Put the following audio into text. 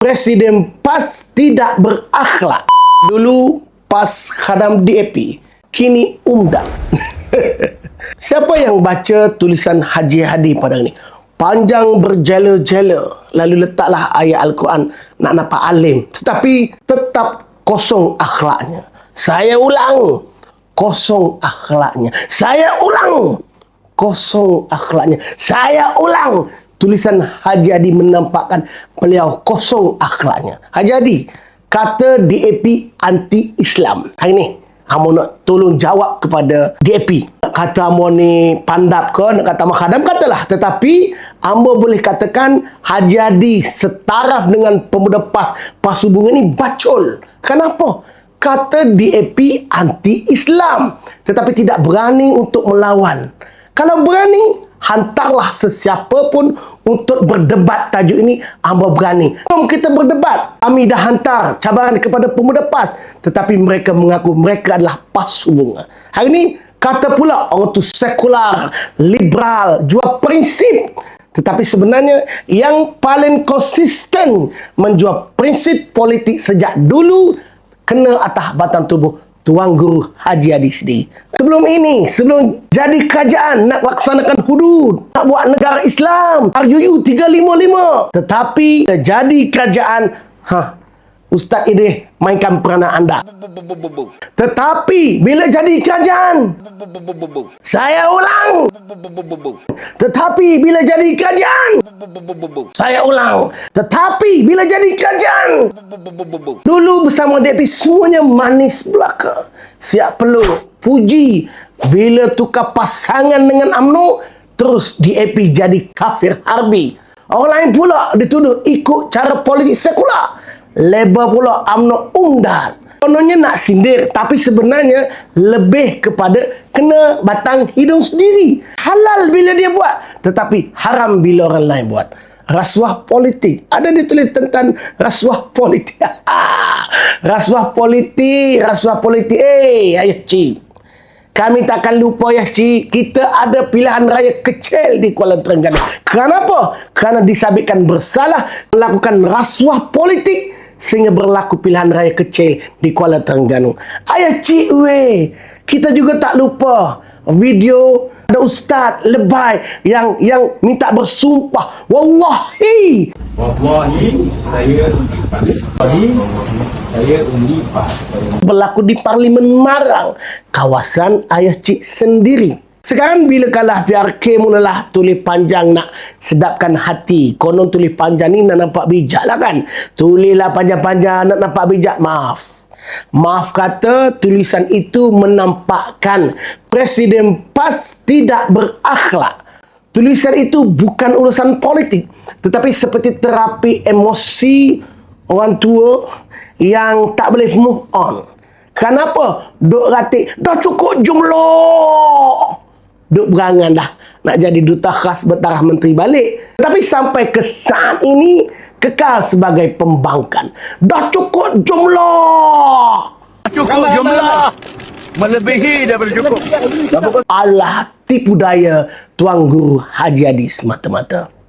Presiden PAS tidak berakhlak. Dulu PAS khadam DAP, kini umdah. Siapa yang baca tulisan Haji Hadi pada ini? Panjang berjela-jela, lalu letaklah ayat Al-Quran nak nampak alim. Tetapi tetap kosong akhlaknya. Saya ulang, kosong akhlaknya. Saya ulang, kosong akhlaknya. Saya ulang, tulisan Haji Hadi menampakkan beliau kosong akhlaknya. Haji Hadi kata DAP anti-Islam. Hari ni, Amo nak tolong jawab kepada DAP. Nak kata Amo ni pandap ke, nak kata Mahadam, katalah. Tetapi, Amo boleh katakan Haji Hadi setaraf dengan pemuda PAS, PAS hubungan ni bacol. Kenapa? Kata DAP anti-Islam. Tetapi tidak berani untuk melawan. Kalau berani, hantarlah sesiapa pun untuk berdebat tajuk ini hamba berani. Jom kita berdebat. Kami dah hantar cabaran kepada pemuda PAS tetapi mereka mengaku mereka adalah PAS hubungan. Hari ini kata pula orang tu sekular, liberal, jual prinsip. Tetapi sebenarnya yang paling konsisten menjual prinsip politik sejak dulu kena atas batang tubuh Tuan Guru Haji Adi sendiri. Sebelum ini, sebelum jadi kerajaan nak laksanakan hudud, nak buat negara Islam, RUU 355. Tetapi jadi kerajaan, ha, Ustaz Idris mainkan peranan anda. Tetapi bila jadi kerajaan, saya ulang. Tetapi bila jadi kerajaan, saya ulang. Tetapi bila jadi kerajaan, dulu bersama DP semuanya manis belaka. Siap peluk, puji. Bila tukar pasangan dengan UMNO, terus DAP jadi kafir harbi. Orang lain pula dituduh ikut cara politik sekular label pula UMNO ungdan. Kononnya nak sindir tapi sebenarnya lebih kepada kena batang hidung sendiri. Halal bila dia buat tetapi haram bila orang lain buat. Rasuah politik. Ada ditulis tentang rasuah politik. rasuah politik, rasuah politik. Eh, ayah cik. Kami takkan lupa ya cik, kita ada pilihan raya kecil di Kuala Terengganu. Kenapa? Kerana disabitkan bersalah melakukan rasuah politik sehingga berlaku pilihan raya kecil di Kuala Terengganu. Ayah cik we, kita juga tak lupa video ada ustaz lebay yang yang minta bersumpah. Wallahi! Wallahi saya wallahi saya undi berlaku di parlimen Marang kawasan ayah cik sendiri sekarang bila kalah PRK mulalah tulis panjang nak sedapkan hati. Konon tulis panjang ni nak nampak bijak lah kan. Tulislah panjang-panjang nak nampak bijak. Maaf. Maaf kata tulisan itu menampakkan Presiden PAS tidak berakhlak. Tulisan itu bukan urusan politik. Tetapi seperti terapi emosi orang tua yang tak boleh move on. Kenapa? Duk ratik, dah cukup jumlah duk berangan dah nak jadi duta khas bertaraf menteri balik. Tapi sampai ke saat ini kekal sebagai pembangkan. Dah cukup jumlah. Cukup jumlah. Melebihi daripada cukup. Allah tipu daya Tuan Guru Haji Adi semata-mata.